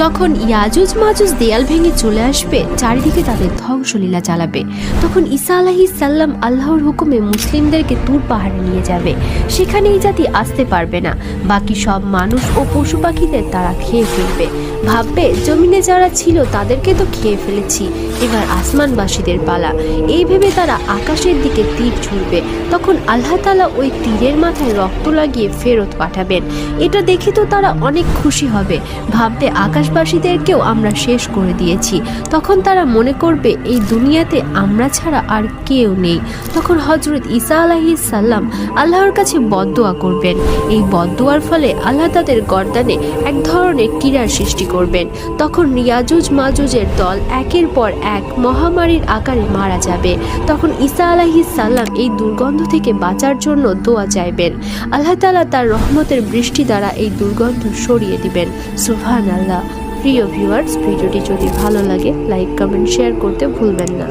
যখন ইয়াজুজ মাজুজ দেয়াল ভেঙে চলে আসবে, চারিদিকে তাদের ধ্বংসলীলা চালাবে। তখন ঈসা আলাহি সাল্লাম আল্লাহর হুকুমে মুসলিমদেরকে তুর পাহাড়ে নিয়ে যাবে। সেখানে এই জাতি আসতে পারবে না। বাকি সব মানুষ ও পশু পাখিদের তারা খেয়ে ফেলবে। ভাববে, জমিনে যারা ছিল তাদেরকে তো খেয়ে ফেলেছি। এবার আসমানবাসীদের পালা। এই ভেবে তারা আকাশের দিকে তীর ছুড়বে। তখন আল্লাহ তালা ওই তীরের মাথায় রক্ত লাগিয়ে ফেরত পাঠাবেন। এটা দেখে তো তারা অনেক খুশি হবে। ভাববে আকাশবাসীদেরকেও আমরা শেষ করে দিয়েছি। তখন তারা মনে করবে, এই দুনিয়াতে আমরা ছাড়া আর কেউ নেই। তখন হজরত ঈসা আলাহি সাল্লাম আল্লাহর কাছে বদদোয়া করবেন। এই বদদোয়ার ফলে আল্লাহ তাদের গর্দানে এক ধরনের কিরার সৃষ্টি করবেন। তখন রিয়াজুজ মাজুজের দল একের পর এক মহামারীর আকারে মারা যাবে। তখন ঈসা আলাহি সাল্লাম এই দুর্গন্ধ থেকে বাঁচার জন্য দোয়া চাইবেন। আল্লাহ তালা তার রহমতের বৃষ্টি দ্বারা এই দুর্গন্ধ সরিয়ে দিবেন। সুফহান আল্লাহ প্রিয় ভিউয়ার্স ভিডিওটি যদি ভালো লাগে লাইক কমেন্ট শেয়ার করতে ভুলবেন না।